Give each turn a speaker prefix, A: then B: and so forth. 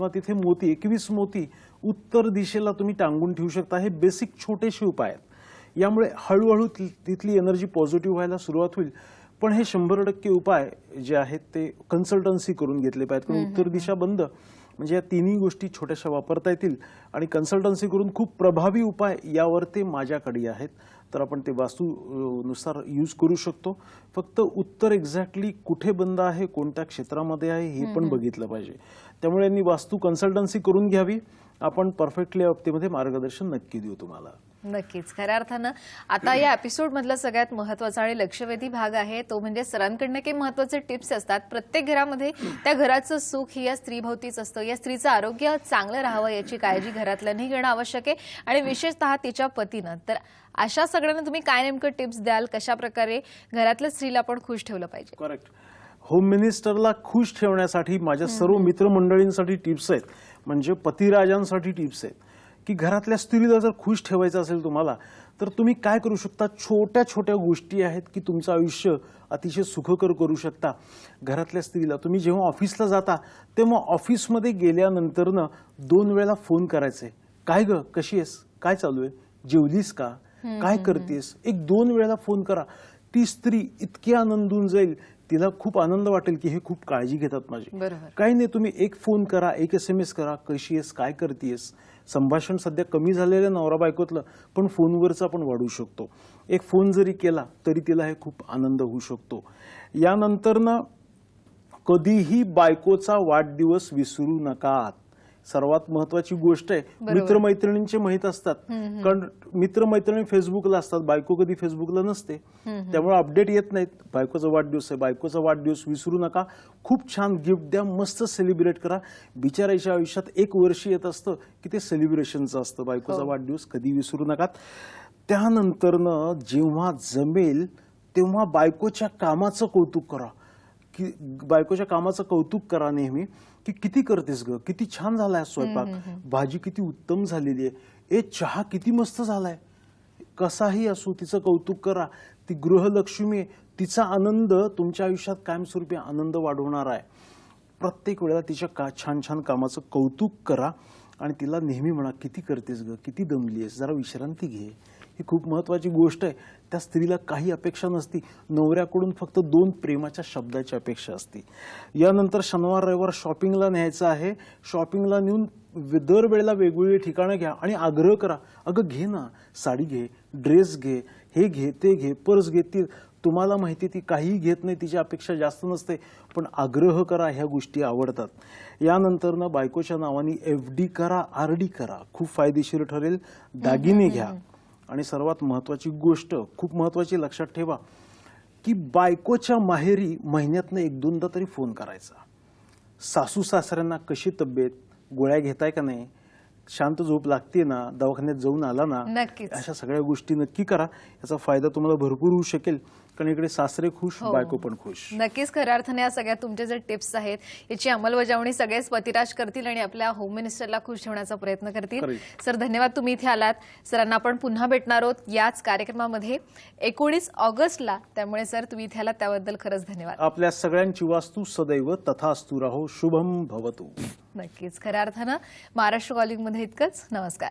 A: किंवा तिथे मोती एकवीस मोती उत्तर दिशेला तुम्ही टांगून ठेवू शकता. हे बेसिक छोटेसे उपाय आहेत. यामुळे हळूहळू तिथली एनर्जी पॉझिटिव्ह व्हायला सुरुवात होईल. पण हे शंभर टक्के उपाय जे आहेत ते कन्सल्टन्सी करून घेतले पाहिजेत. कारण उत्तर दिशा बंद. म्हणजे या तिन्ही गोष्टी छोट्याशा वापरता येतील आणि कन्सल्टन्सी करून खूप प्रभावी उपाय यावर ते माझ्याकडे आहेत. तर आपण ते वास्तू अ, नुसार यूज करू शकतो. फक्त उत्तर एक्झॅक्टली कुठे बंद आहे कोणत्या क्षेत्रामध्ये आहे हे पण बघितलं पाहिजे. त्यामुळे यांनी वास्तू कन्सल्टन्सी करून घ्यावी. आपण परफेक्टली बाबतीमध्ये मार्गदर्शन नक्की देऊ तुम्हाला.
B: नक्कीच. खऱ्या अर्थानं आता या एपिसोड मधला सगळ्यात महत्त्वाचा आणि लक्षवेधी भाग आहे तो म्हणजे सरांकडनं काही महत्त्वाचे टिप्स असतात. प्रत्येक घरामध्ये त्या घराचं सुख ही या स्त्रीभोवतीच असतं. या स्त्रीचं आरोग्य चांगलं राहावं याची काळजी घरातल्यांनी घेणं आवश्यक आहे आणि विशेषतः तिच्या पतीनं. तर अशा सगळ्यांना तुम्ही काय नेमकं टिप्स द्याल? कशा प्रकारे घरातल्या स्त्रीला आपण खुश ठेवलं पाहिजे?
A: करेक्ट होम मिनिस्टरला खुश ठेवण्यासाठी माझ्या सर्व मित्रमंडळींसाठी टिप्स आहेत. म्हणजे पतिराजांसाठी टिप्स आहेत. की घरातल्या स्त्रीला जर खुश ठेवायचं असेल तुम्हाला तर तुम्ही काय करू शकता? छोट्या छोट्या गोष्टी आहेत की तुमचं आयुष्य अतिशय सुखकर करू शकता. घरातल्या स्त्रीला तुम्ही जेव्हा ऑफिसला जाता तेव्हा ऑफिसमध्ये गेल्यानंतरनं दोन वेळा फोन करायचे. काय ग? कशी आहेस? काय चालू आहे? जेवलीस का? काय करतेस? एक दोन वेळेला फोन करा. ती स्त्री इतकी आनंदून जाईल तिला खूप आनंद वाटेल की हे खूप काळजी घेतात माझी. काही नाही तुम्ही एक फोन करा एक एस एम एस करा कशी आहेस काय करतेस संभाषण सध्या कमी झालेलं नवरा बायकोतलं पण फोनवरचं आपण वाढवू शकतो. एक फोन जरी केला तरी तिला हे खूप आनंद होऊ शकतो. यानंतर ना कधीही बायकोचा वाढदिवस विसरू नका. सर्वात महत्वाची गोष्ट आहे मित्रमैत्रिणींचे माहीत असतात. कारण मित्रमैत्रिणी फेसबुकला असतात बायको कधी फेसबुकला नसते. त्यामुळे अपडेट येत नाहीत. बायकोचा वाढदिवस आहे बायकोचा वाढदिवस विसरू नका. खूप छान गिफ्ट द्या मस्त सेलिब्रेट करा. बिचारायच्या आयुष्यात एक वर्ष येत असतं की ते सेलिब्रेशनचं असतं. बायकोचा वाढदिवस कधी विसरू नका. त्यानंतरनं जेव्हा जमेल तेव्हा बायकोच्या कामाचं कौतुक करा. की बायकोच्या कामाचं कौतुक करा नेहमी की किती करतेस ग? किती छान झालाय स्वयंपाक. भाजी किती उत्तम झालेली आहे. ए चहा किती मस्त झालाय. कसाही असू तिचं कौतुक करा. ती गृहलक्ष्मी. तिचा आनंद तुमच्या आयुष्यात कायमस्वरूपी आनंद वाढवणार आहे. प्रत्येक वेळेला तिच्या का छान छान कामाचं कौतुक करा आणि तिला नेहमी म्हणा किती करतेस ग? किती दमली आहेस जरा विश्रांती घे. ही खूप महत्वाची गोष्ट आहे. त्या स्त्रीला काही अपेक्षा नसती. नवऱ्याकडून फक्त दोन प्रेमाच्या शब्दाची अपेक्षा असते. यानंतर शनिवार रविवार शॉपिंगला न्यायचं आहे. शॉपिंगला नेऊन दर दरवेळेला वेगवेगळी ठिकाणं घ्या आणि आग्रह करा. अगं घे ना. साडी घे ड्रेस घे हे घे ते घे पर्स घे ती तुम्हाला माहिती ती काहीही घेत नाही तिची अपेक्षा जास्त नसते. पण आग्रह करा ह्या गोष्टी आवडतात. यानंतर ना बायकोच्या नावाने एफ डी करा आर डी करा. खूप फायदेशीर ठरेल. दागिने घ्या. आणि सर्वात महत्वाची गोष्ट खूप महत्वाची लक्षात ठेवा की बायकोच्या माहेरी महिन्यातनं एक दोनदा तरी फोन करायचा. सासू सासऱ्यांना कशी तब्येत गोळ्या घेताय का नाही शांत झोप लागते ना दवाखान्यात जाऊन आला ना
B: नक्कीच.
A: अशा सगळ्या गोष्टी नक्की करा. याचा फायदा तुम्हाला भरपूर होऊ शकेल. कारण इकडे सासरे खुश
B: हो.
A: बायको पण खुश.
B: नक्कीच खऱ्या अर्थाने या सगळ्या तुमचे जे टिप्स आहेत याची अंमलबजावणी सगळेच पतिराज करतील आणि आपल्या होम मिनिस्टरला खुश ठेवण्याचा प्रयत्न करतील. सर धन्यवाद तुम्ही इथे आलात. सरांना आपण पुन्हा भेटणार आहोत याच कार्यक्रमामध्ये. एकोणीस ऑगस्टला त्यामुळे सर तुम्ही इथे आलात त्याबद्दल खरंच धन्यवाद.
A: आपल्या सगळ्यांची वास्तू सदैव तथास्तु राहो. शुभम भवतु.
B: नक्कीच. खऱ्या अर्थानं महाराष्ट्र कॉलिंगमध्ये इतकंच. नमस्कार.